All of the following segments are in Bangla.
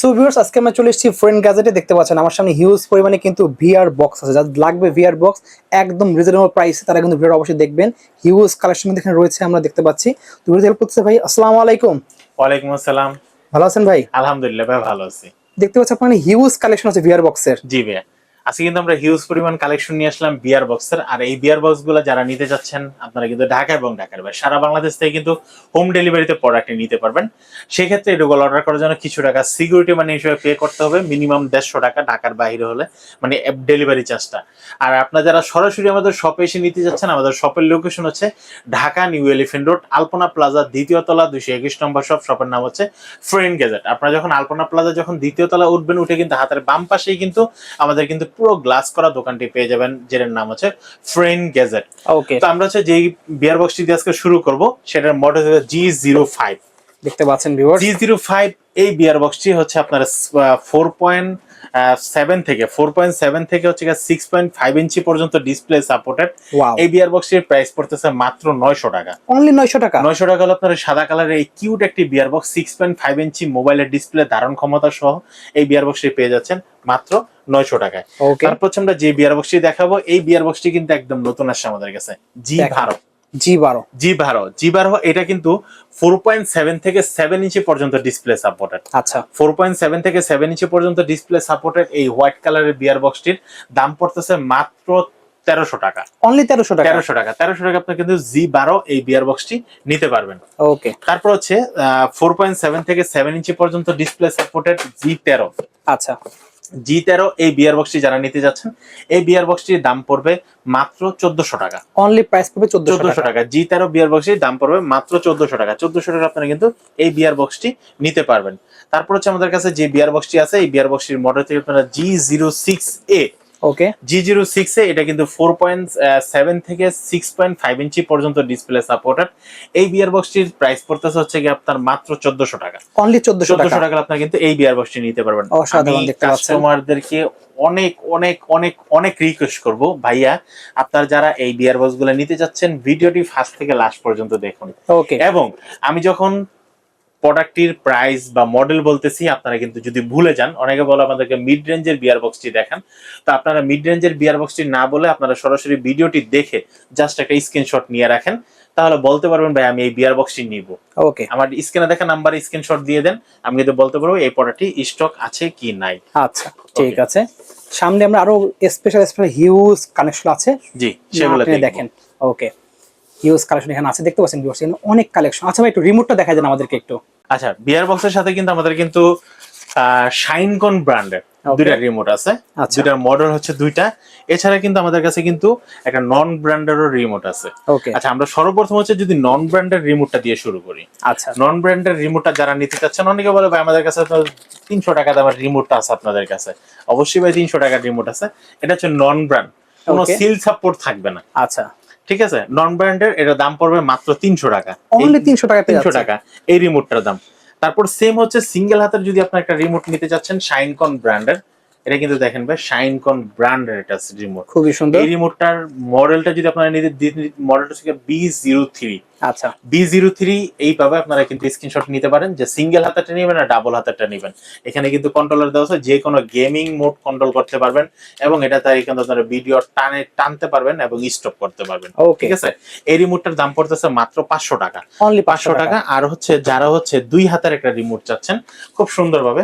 সো ভিউয়ার্স আজকে আমরা চলে এসেছি ফ্রেন্ড গ্যাজেটে দেখতে পাচ্ছেন আমার সামনে হিউজ পরিমাণে কিন্তু ভিআর বক্স আছে। যাদের লাগবে ভিআর বক্স একদম রিজনেবল প্রাইসে তারা কিন্তু ভিআর অবশ্যই দেখবেন। হিউজ কালেকশন এখানে রয়েছে আমরা দেখতে পাচ্ছি। তুমি হেল্প করতেছে ভাই আসসালামু আলাইকুম। ওয়ালাইকুম আসসালাম। ভালো আছেন ভাই? আলহামদুলিল্লাহ ভাই ভালো আছি। দেখতে পাচ্ছি আপনার হিউজ কালেকশন আছে ভিআর বক্সের জি ভাইয়া। আজকে কিন্তু আমরা হিউজ পরিমাণ কালেকশন নিয়ে আসলাম বিয়ার বক্সের আর এই বিয়ার বক্সগুলো যারা নিতে যাচ্ছেন, আপনারা কিন্তু ঢাকা এবং ঢাকার বাইরে, সারা বাংলাদেশ থেকে কিন্তু হোম ডেলিভারিতে প্রোডাক্ট নিতে পারবেন। সেক্ষেত্রে এগুলো অর্ডার করার জন্য কিছু টাকা সিকিউরিটি মানি হিসেবে পে করতে হবে মিনিমাম দেড়শো টাকা ঢাকার বাইরে হলে মানে ডেলিভারি চার্জটা আর আপনারা যারা সরাসরি আমাদের শপে এসে নিতে যাচ্ছেন, আমাদের শপের লোকেশন হচ্ছে Dhaka new elephant road Alpana plaza দ্বিতীয় তলা, দুইশো একুশ নম্বর শপ শপের নাম হচ্ছে ফ্রেন্ড গেজেট আপনারা যখন আলপনা প্লাজা যখন দ্বিতীয় তলা উঠবেন, উঠে কিন্তু হাতের বাম পাশেই কিন্তু আমাদের কিন্তু পুরো গ্লাস করা দোকানটি পেয়ে যাবেন যেটার নাম হচ্ছে ফ্রেন গেজেট ওকে তো আমরা হচ্ছে যেই বিয়ার বক্সটি দিয়ে আজকে শুরু করব সেটার মডেল জি জিরো ফাইভ দেখতে পাচ্ছেন ভিউয়ার্স জি জিরো ফাইভ এই বিয়ার বক্সটি হচ্ছে আপনার ফোর পয়েন্ট সেভেন থেকে ফোর পয়েন্ট সেভেন থেকে হচ্ছে সিক্স পয়েন্ট ফাইভ ইঞ্চি পর্যন্ত ডিসপ্লে সাপোর্টেড এই বিয়ার বক্সটির প্রাইস পড়তেছে মাত্র নয়শো টাকা। অনলি 900 টাকা? নয়শো টাকা হলো আপনার সাদা কালারের এই কিউট একটি bear box six point five inch মোবাইলের ডিসপ্লে ধারণ ক্ষমতা সহ এই বিয়ার বক্সটি পেয়ে যাচ্ছেন মাত্র নয়শো টাকায়। তারপর হচ্ছে আমরা যে বিয়ার বক্সটি দেখাবো এই বিয়ার বক্সটি কিন্তু একদম নতুন আসছে আমাদের কাছে। জি ভারত। জি 12 জি বারো। জি বারো এটা কিন্তু ফোর পয়েন্ট সেভেন থেকে সেভেন ইঞ্চি পর্যন্ত ডিসপ্লে সাপোর্টেড আচ্ছা। ফোর পয়েন্ট সেভেন থেকে সেভেন ইঞ্চি পর্যন্ত ডিসপ্লে সাপোর্টেড এই হোয়াইট কালারের বিয়ার বক্সটির দাম পড়তেছে মাত্র তেরোশো টাকা। অনলি 1300 টাকা? তেরোশো টাকা। তেরোশো টাকা আপনি কিন্তু জি বারো এই বিয়ার বক্সটি নিতে পারবেন। ওকে তারপর হচ্ছে ফোর পয়েন্ট সেভেন থেকে সেভেন ইঞ্চি পর্যন্ত ডিসপ্লে সাপোর্টেড জি তেরো। আচ্ছা। জি তেরো এই বিয়ার বক্সটি যারা নিতে যাচ্ছেন এই বিয়ার বক্সটির দাম পড়বে মাত্র চোদ্দশো টাকা। অনলি প্রাইস পড়বে 1400 চোদ্দশো টাকা। টাকা। জি তেরো বিয়ার বক্সটির দাম পড়বে মাত্র চোদ্দশো টাকা। চোদ্দশো টাকা আপনারা কিন্তু এই বিয়ার বক্সটি নিতে পারবেন। তারপর হচ্ছে আমাদের কাছে যে বিয়ার বক্সটি আছে এই বিয়ার বক্সটির মডেল থেকে আপনারা G zero six A okay G zero six A এটা কিন্তু ফোর পয়েন্ট সেভেন থেকে সিক্স পয়েন্ট ফাইভ ইঞ্চি পর্যন্ত ডিসপ্লে সাপোর্টেড এই বিয়ার বক্সটির প্রাইস পড়তেছে হচ্ছে কি আপনার মাত্র চোদ্দশো টাকা। অনলি 1400 চোদ্দশো টাকা আপনার কিন্তু এই বিয়ার বক্সটি নিতে পারবেন। অসাধারণ দেখতে কাস্টমারদেরকে অনেক অনেক অনেক অনেক রিকোয়েস্ট করব। ভাইয়া আপনার যারা এই বিয়ার বক্সগুলো নিতে যাচ্ছেন ভিডিওটি ফার্স্ট থেকে লাস্ট পর্যন্ত দেখুন। ওকে এবং আমি যখন প্রোডাক্টটির প্রাইস বা মডেল বলতেছি আপনারা কিন্তু যদি ভুলে যান অনেকে বলে আমাদেরকে মিড রেঞ্জের বিয়ার বক্সটি দেখান। তো আপনারা মিড রেঞ্জের বিয়ার বক্সটি না বলে আপনারা সরাসরি ভিডিওটি দেখে জাস্ট একটা স্ক্রিনশট নিয়ে রাখেন। তাহলে বলতে পারবেন ভাই আমি এই বিয়ার বক্সটি নিব। ওকে আমার স্ক্রিনে দেখা নাম্বারে স্ক্রিনশট দিয়ে দেন আমি কিন্তু বলতে পারব এই প্রোডাক্টটি স্টক আছে কি নাই। আচ্ছা ঠিক আছে। সামনে আমরা আরও স্পেশাল স্পেশাল হিউজ কানেকশন আছে। জি সেগুলো দেখেন। ওকে হিউজ কালেকশন এখানে আছে দেখতে পাচ্ছেন viewers, এখানে অনেক কালেকশন আচ্ছা ভাই একটু রিমোটটা দেখা যান আমাদেরকে একটু। আচ্ছা বিয়ার বক্সের সাথে কিন্তু আমাদের কিন্তু শাইনকন ব্র্যান্ডের. দুইটা রিমোট আছে। আচ্ছা। দুইটার মডেল হচ্ছে দুইটা। এছাড়া কিন্তু আমাদের কাছে কিন্তু একটা নন ব্র্যান্ডেরও রিমোট আছে আচ্ছা আমরা সর্বপ্রথম হচ্ছে যদি নন ব্র্যান্ডের রিমোটটা দিয়ে শুরু করি। আচ্ছা। নন ব্র্যান্ডের রিমোটটা যারা নিতে চাচ্ছেন অনেকে বলে ভাই আমাদের কাছে তিনশো টাকা দামের রিমোটটা আছে আপনাদের কাছে। অবশ্যই ভাই তিনশো টাকার রিমোট আছে। এটা হচ্ছে নন ব্র্যান্ড কোনো. সিল সাপোর্ট থাকবে না। আচ্ছা। ঠিক আছে? নন ব্র্যান্ডের এটা দাম পড়বে মাত্র তিনশো টাকা। অনলি তিনশো টাকা তিনশো টাকা। এই রিমোটটার দাম। তারপর সেম হচ্ছে সিঙ্গেল হাতের যদি আপনার একটা রিমোট নিতে চাচ্ছেন শাইনকন ব্র্যান্ডের এটা কিন্তু দেখেন ভাই শাইনকন ব্র্যান্ডের এটা রিমোট খুবই সুন্দর। এই রিমোটটার মডেলটা যদি আপনারা নিতে মডেলটা হচ্ছে বি জিরো থ্রি আচ্ছা। বি জিরো থ্রি এইভাবে আপনারা কিন্তু স্ক্রিনশট নিতে পারেন যে সিঙ্গেল হাতেরটা নেবেন আর ডাবল হাতেরটা নেবেন। এখানে কিন্তু কন্ট্রোলার দেওয়া আছে যে কোনো গেমিং মোড কন্ট্রোল করতে পারবেন এবং এটা তার কিন্তু আপনারা ভিডিও টানে টানতে পারবেন এবং স্টপ করতে পারবেন। ঠিক আছে? এই রিমোটটার দাম পড়তেছে মাত্র পাঁচশো টাকা। অনলি পাঁচশো টাকা। আর হচ্ছে যারা হচ্ছে দুই হাতের একটা রিমোট চাচ্ছেন খুব সুন্দরভাবে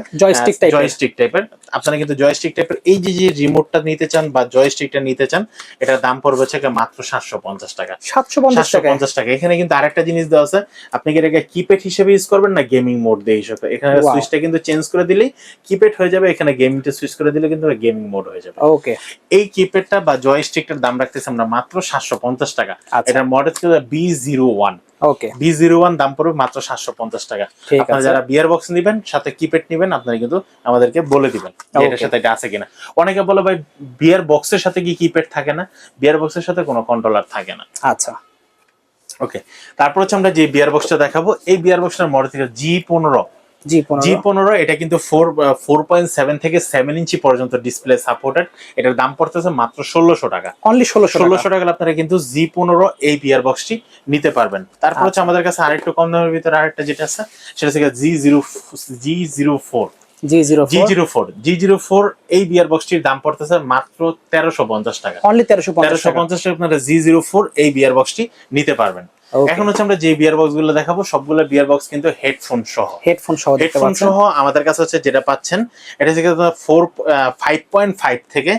type জয়স্টিক টাইপের আপনারা কিন্তু জয়স্টিক টাইপের এই যে যে রিমোটটা নিতে চান বা জয়স্টিকটা নিতে চান এটার দাম পড়বে হচ্ছে মাত্র সাতশো পঞ্চাশ টাকা। সাতশো পঞ্চাশ টাকা পঞ্চাশ টাকা। এখানে কিন্তু আরেকটা জিনিস দেওয়া আছে আপনি কি এটাকে কিপ্যাড হিসেবে ইউজ করবেন না গেমিং মোড দিয়ে হিসেবে এখানে সুইচটা কিন্তু চেঞ্জ করে দিলেই কিপ্যাড হয়ে যাবে এখানে গেমিংটা সুইচ করে দিলে কিন্তু গেমিং মোড হয়ে যাবে। ওকে এই কিপ্যাডটা বা জয়স্টিকটার দাম রাখতেছি আমরা মাত্র সাতশো পঞ্চাশ টাকা। আচ্ছা। এটার মডেল ছিল B zero one okay B zero one দাম পড়বে মাত্র সাতশো পঞ্চাশ টাকা। আপনারা যারা বিয়ার বক্স নিবেন সাথে কিপ্যাড নিবেন আপনারা কিন্তু আমাদেরকে বলে দিবেন এটার সাথে এটা আছে কিনা। অনেকে বলে ভাই বিয়ার বক্সের সাথে কি কিপ্যাড থাকে না? বিয়ার বক্সের সাথে কোনো কন্ট্রোলার থাকে না। আচ্ছা। ওকে তারপর হচ্ছে আমরা যে বিয়ার বক্সটা দেখাবো এই বিয়ার বক্সটার মডেল থেকে জি পনেরো। জি পনেরো। পনেরো এটা কিন্তু ফোর ফোর পয়েন্ট সেভেন থেকে সেভেন ইঞ্চি পর্যন্ত ডিসপ্লে সাপোর্টেড এটার দাম পড়তেছে মাত্র ষোলোশো টাকা। অনলি ষোলোশো ষোলোশো টাকা আপনারা কিন্তু জি পনেরো এই বিয়ার বক্সটি নিতে পারবেন। তারপর হচ্ছে আমাদের কাছে আরেকটু কম দামের ভিতরে আরেকটা যেটা আছে সেটা হচ্ছে G zero G zero four G zero zero four G zero four এই বিয়ার বক্সটির দাম পড়তেছে মাত্র তেরোশো পঞ্চাশ টাকা। তেরোশো পঞ্চাশ টাকা। আপনারা জি জিরো ফোর এই বিয়ার বক্সটি নিতে পারবেন। এখন হচ্ছে আমরা যে বিয়ার বক্সগুলো দেখাবো সবগুলো বিয়ার বক্স কিন্তু হেডফোন সহ। হেডফোন সহ হেডফোন সহ আমাদের কাছে হচ্ছে যেটা পাচ্ছেন এটা হচ্ছে ফোর ফাইভ পয়েন্ট ফাইভ থেকে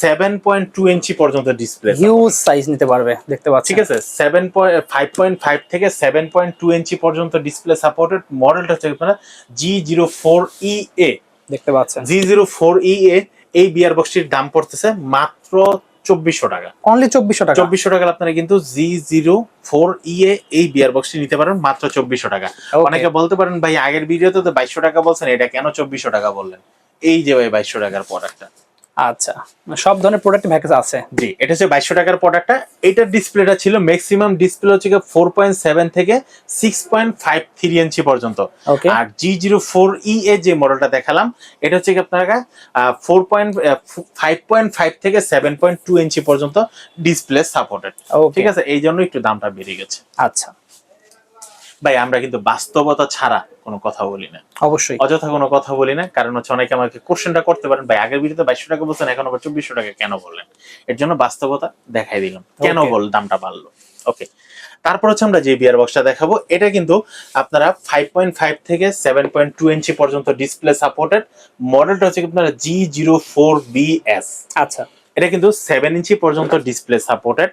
সেভেন পয়েন্ট টু ইঞ্চি পর্যন্ত ডিসপ্লে হিউজ সাইজ নিতে পারবে দেখতে পাচ্ছেন। ঠিক আছে seven point five point five থেকে সেভন পয়েন্ট টু ইঞ্চি পর্যন্ত ডিসপ্লে সাপোর্টেড মডেলটা হচ্ছে আপনারা জি জিরো ফোর ই এ দেখতে পাচ্ছেন। জি জিরো ফোর ই এ এই বিয়ার বক্সটির দাম পড়তেছে মাত্র চব্বিশশো টাকা। অনলি চব্বিশশো টাকা? চব্বিশশো টাকা আপনারা কিন্তু জি জিরো ফোর ইয়ে এই বিয়ার বক্সটি নিতে পারেন মাত্র চব্বিশশো টাকা। অনেকে বলতে পারেন ভাই আগের ভিডিওতে তো বাইশশো টাকা বলছেন এটা কেন চব্বিশশো টাকা বললেন? এই যে ভাই বাইশশো টাকার প্রোডাক্টটা আচ্ছা সব ধরনের প্রোডাক্ট ভ্যাকেজ আছে। জি এটা হচ্ছে বাইশশো টাকার প্রোডাক্টটা এটার ডিসপ্লেটা ছিল ম্যাক্সিমাম ডিসপ্লে হচ্ছে ফোর পয়েন্ট সেভেন থেকে সিক্স পয়েন্ট ফাইভ থ্রি ইঞ্চি পর্যন্ত। আর জি জিরো ফোর ই এর যে মডেলটা দেখালাম এটা হচ্ছে কি আপনার four point five point five থেকে সেভেন পয়েন্ট টু ইঞ্চি পর্যন্ত ডিসপ্লে সাপোর্টেড ঠিক আছে? এই জন্য একটু দামটা বেড়ে গেছে। আচ্ছা। ভাই আমরা কিন্তু বাস্তবতা ছাড়া কোনো কথা বলি না। অবশ্যই। অযথা কোনো কথা বলি না কারণ হচ্ছে অনেকে আমাকে কোশ্চেনটা করতে পারেন। ভাই আগের ভিডিওতে বাইশশো টাকা বলছেন এখন আবার চব্বিশশো টাকা কেন বললেন? এর জন্য বাস্তবতা দেখাই দিলাম। কেন. বল দামটা বাড়লো? ওকে তারপর হচ্ছে আমরা যে বিয়ার বক্সটা দেখাবো এটা কিন্তু আপনারা ফাইভ পয়েন্ট ফাইভ থেকে সেভেন পয়েন্ট টু ইঞ্চি পর্যন্ত ডিসপ্লে সাপোর্টেড মডেলটা হচ্ছে আপনারা G zero four B S আচ্ছা। এটা কিন্তু সেভেন ইঞ্চি পর্যন্ত ডিসপ্লে সাপোর্টেড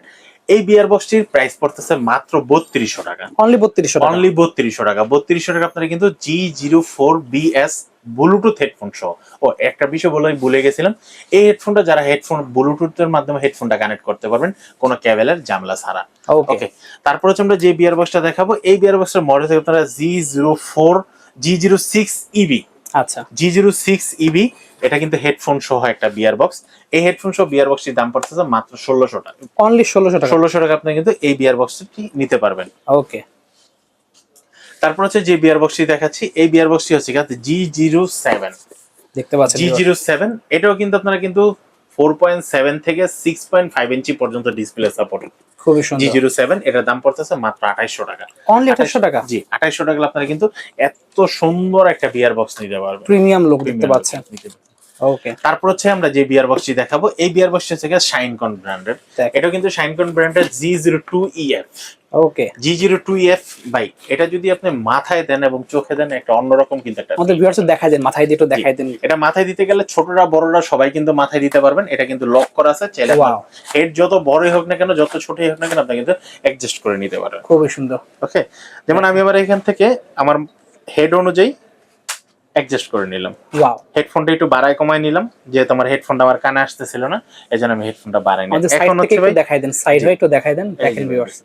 এই বিয়ার বক্সটির প্রাইস পড়তেছে মাত্র বত্রিশশো টাকা। অনলি বত্রিশশো অনলি বত্রিশশো টাকা। বত্রিশশো টাকা আপনারা কিন্তু G zero four BS Bluetooth headphone সহ। ও একটা বিষয় বলে ভুলে গেছিলাম। এই হেডফোনটা যারা হেডফোন ব্লুটুথের মাধ্যমে হেডফোনটা কানেক্ট করতে পারবেন কোনো ক্যাবেলের জামলা ছাড়া। ওকে ওকে তারপর হচ্ছে আমরা যে বিয়ার বক্সটা দেখাবো এই বিয়ার বক্সের মডেল থেকে আপনারা G zero four G zero six EB আচ্ছা। জি জিরো সিক্স ইবি এটা কিন্তু হেডফোন সহ একটা বিয়ার বক্স এই হেডফোন সহ বিয়ার বক্সটির দাম পড়তেছে মাত্র ষোলোশো টাকা। অনলি ষোলোশো টাকা। ষোলোশো টাকা আপনি কিন্তু এই বিয়ার বক্সটি নিতে পারবেন। ওকে তারপর হচ্ছে যে বিয়ার বক্সটি দেখাচ্ছি এই বিয়ার বক্সটি হচ্ছে জি জিরো সেভেন দেখতে পাচ্ছেন জি জিরো সেভেন এটাও কিন্তু আপনারা কিন্তু ফোর পয়েন্ট সেভেন থেকে সিক্স পয়েন্ট ফাইভ ইঞ্চি পর্যন্ত ডিসপ্লে সাপোর্ট খুবই জি সুন্দর জিরো সেভেন এটার দাম পড়তেছে মাত্র আঠাইশশো টাকা। অনলি আঠাশশো টাকা? জি আঠাইশশো টাকা আপনারা কিন্তু এত সুন্দর একটা বিয়ার বক্স নিতে পারবেন। প্রিমিয়াম লোক দেখতে পাচ্ছেন। ওকে তারপর হচ্ছে আমরা যে বিয়ার বক্সটি দেখাবো এই বিয়ার বক্সটি হচ্ছে শাইনকন ব্র্যান্ডের। এটাও কিন্তু শাইনকন ব্র্যান্ডের G zero two EF okay G zero two F bike এটা যদি আপনি মাথায় দেন এবং চোখে দেন একটা অন্যরকম কিন্তু একটা আমাদের ভিউয়ার্স দেখাই দেন মাথায় দিয়ে একটু দেখাই দেন। এটা মাথায় দিতে গেলে ছোটরা বড়রা সবাই কিন্তু মাথায় দিতে পারবেন। এটা কিন্তু লক করা আছে চাইলে হেড যত বড়ই হোক না কেন যত ছোটই হোক না কেন আপনি কিন্তু অ্যাডজাস্ট করে নিতে পারবেন খুবই সুন্দর। ওকে যেমন আমি আবার এখান থেকে আমার হেড অনুযায়ী অ্যাডজাস্ট করে নিলাম। ওয়াও হেডফোনটা একটু বাড়ায় কমায় নিলাম। যেহেতু আমার হেডফোনটা আমার কানে আসতেছিল না এই জন্য আমি হেডফোনটা বাড়াই নিলাম। এখন হচ্ছে ভাই দেখাই দেন সাইড। হয়ে একটু দেখাই দেন দেখেন ভিউয়ার্স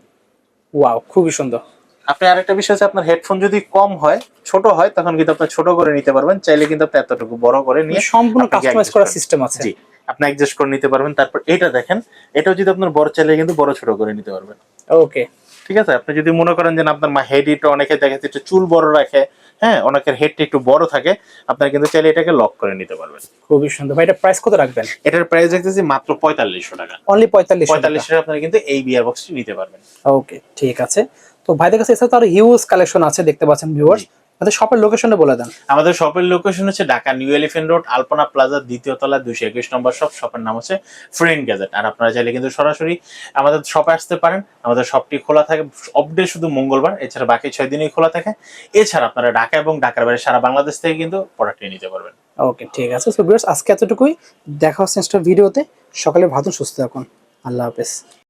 ওয়াও খুবই সুন্দর। আপনি আরেকটা বিষয় আছে আপনার হেডফোন যদি কম হয় ছোট হয় তখন কিন্তু আপনি ছোট করে নিতে পারবেন। চাইলে কিন্তু আপনি এতটুকু বড় করে নিয়ে সম্পূর্ণ কাস্টমাইজ করার সিস্টেম আছে। জি আপনি অ্যাডজাস্ট করে নিতে পারবেন। তারপর এটা দেখেন এটাও যদি আপনার বড় চাইলে কিন্তু বড় ছোট করে নিতে পারবেন। ওকে ঠিক আছে? আপনি যদি মনে করেন যে আপনার মা হেড একটু অনেকে দেখা যাচ্ছে একটু চুল বড় রাখে হ্যাঁ? অনেকের হেডটা একটু বড় থাকে আপনার কিন্তু চাইলে এটাকে লক করে নিতে পারবেন। খুবই সুন্দর। ভাই এটা প্রাইস কত রাখবেন? এটার প্রাইস দেখতেছি মাত্র পঁয়তাল্লিশশো টাকা। অনলি পঁয়তাল্লিশ পঁয়তাল্লিশ টাকা আপনারা কিন্তু এই বিয়ার বক্সটি নিতে পারবেন। ওকে ঠিক আছে। তো ভাইদের কাছে এছাড়া তো আরও হিউজ কালেকশন আছে দেখতে পাচ্ছেন ভিউয়ার্স তাদের শপের লোকেশনটা বলে দেন। আমাদের শপের লোকেশন হচ্ছে Dhaka New Elephant Road Alpana Plaza দ্বিতীয় তলা দুইশো একুশ নম্বর শপ শপের নাম হচ্ছে ফ্রেন্ড গ্যাজেট আর আপনারা চাইলে কিন্তু সরাসরি আমাদের শপে আসতে পারেন। আমাদের শপটি খোলা থাকে অপডে শুধু মঙ্গলবার এছাড়া বাকি ছয় দিনই খোলা থাকে। এছাড়া আপনারা ঢাকা এবং ঢাকার বাইরে সারা বাংলাদেশ থেকে কিন্তু প্রোডাক্টটি নিতে পারবেন। ওকে ঠিক আছে। সো ভিউয়ার্স আজকে এতটুকুই। দেখা হচ্ছে নেক্সট ভিডিওতে সকালে ভালো সুস্থ থাকুন। আল্লাহ হাফেজ।